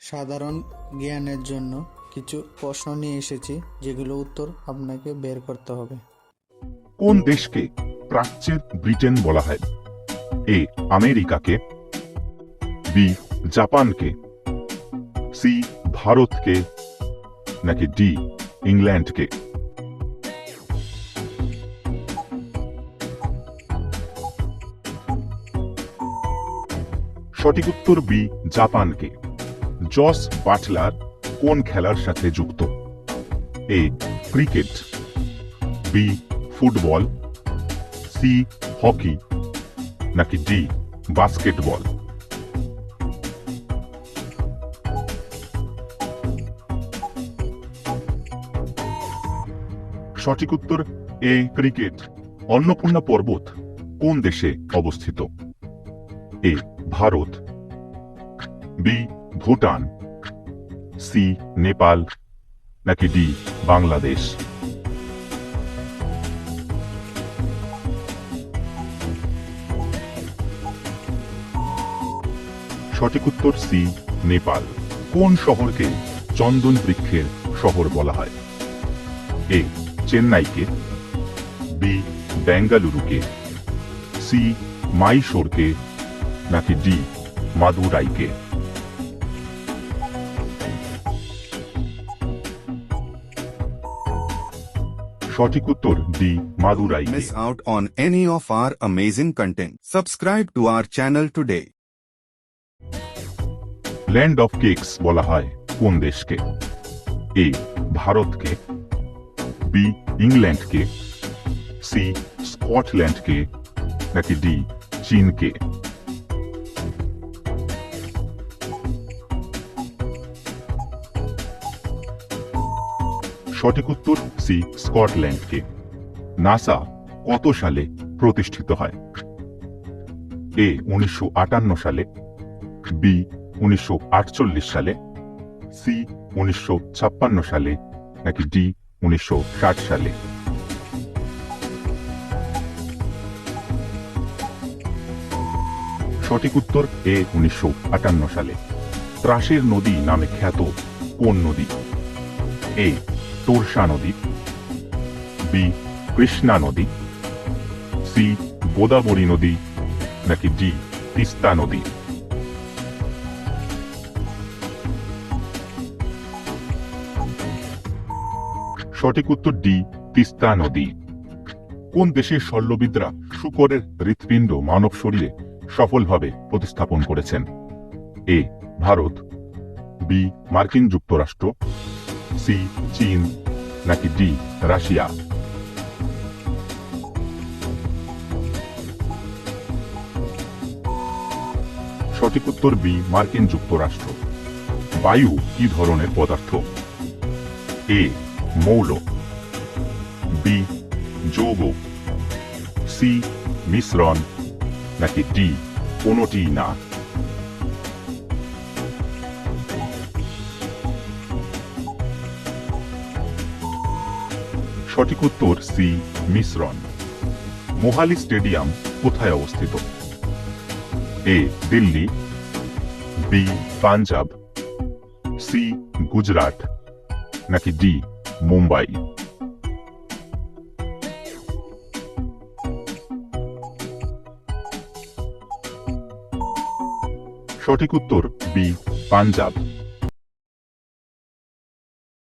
সাধারণ জ্ঞানের জন্য কিছু প্রশ্ন নিয়ে এসেছি, যেগুলো উত্তর আপনাকে বের করতে হবে। কোন দেশকে প্রাচ্যের ব্রিটেন বলা হয়? এ, আমেরিকাকে, বি, জাপানকে, সি, ভারতকে, নাকি ডি, ইংল্যান্ডকে? সঠিক উত্তর বি, জাপানকে। জস বাটলার কোন খেলার সাথে যুক্ত? A, cricket, B, football, C, hockey, নাকি ডি, বাস্কেটবল? সঠিক উত্তর, এ, ক্রিকেট। অন্নপূর্ণা পর্বত কোন দেশে অবস্থিত? A, Bharat, B Bhutan, C, Nepal, নাকি ডি, বাংলাদেশ? সঠিক উত্তর সি, নেপাল। কোন শহরকে চন্দন বৃক্ষের শহর বলা হয়? এ, চেন্নাইকে, বি, বেঙ্গালুরুকে, সি, মাইশোরকে, নাকি ডি, মাদুরাইকে? সঠিক উত্তর ডি মাদুরাইকে miss out on any of our amazing content. Subscribe to our channel today. Land of cakes বলা হয় কোন দেশকে এ ভারতকে বি ইংল্যান্ডকে সি স্কটল্যান্ডকে নাকি ডি চীনকে সঠিক উত্তর সি, স্কটল্যান্ডকে। নাসা কত সালে প্রতিষ্ঠিত হয়? এ, উনিশশো আটান্ন সালে, বি, উনিশশো সালে, সি, উনিশশো ছাপ্পান্ন সালে, নাকি ডি, উনিশশো সালে? সঠিক উত্তর এ, উনিশশো আটান্ন সালে। ত্রাসের নদী নামে খ্যাত কোন নদী? এ তোরসা নদী, বি, কৃষ্ণা নদী, সি, গোদাবরী নদী, নাকি ডি, তিস্তা নদী। সঠিক উত্তর ডি, তিস্তা নদী। কোন দেশের শল্যবিদরা শুকরের হৃৎপিণ্ড মানব শরীরে সফলভাবে প্রতিস্থাপন করেছেন? এ, ভারত, বি, মার্কিন যুক্তরাষ্ট্র সি চীন নাকি ডি রাশিয়া? সঠিক উত্তর বি মার্কিন যুক্তরাষ্ট্র। বায়ু কি ধরনের পদার্থ? এ মৌল। বি যৌগ। সি মিশ্রণ। নাকি ডি কোনটি না? সঠিক উত্তর সি, মিশ্রণ। মোহালি স্টেডিয়াম কোথায় অবস্থিত? A, Delhi, B, Punjab, C, Gujarat, নাকি ডি, মুম্বাই? সঠিক উত্তর বি, পাঞ্জাব।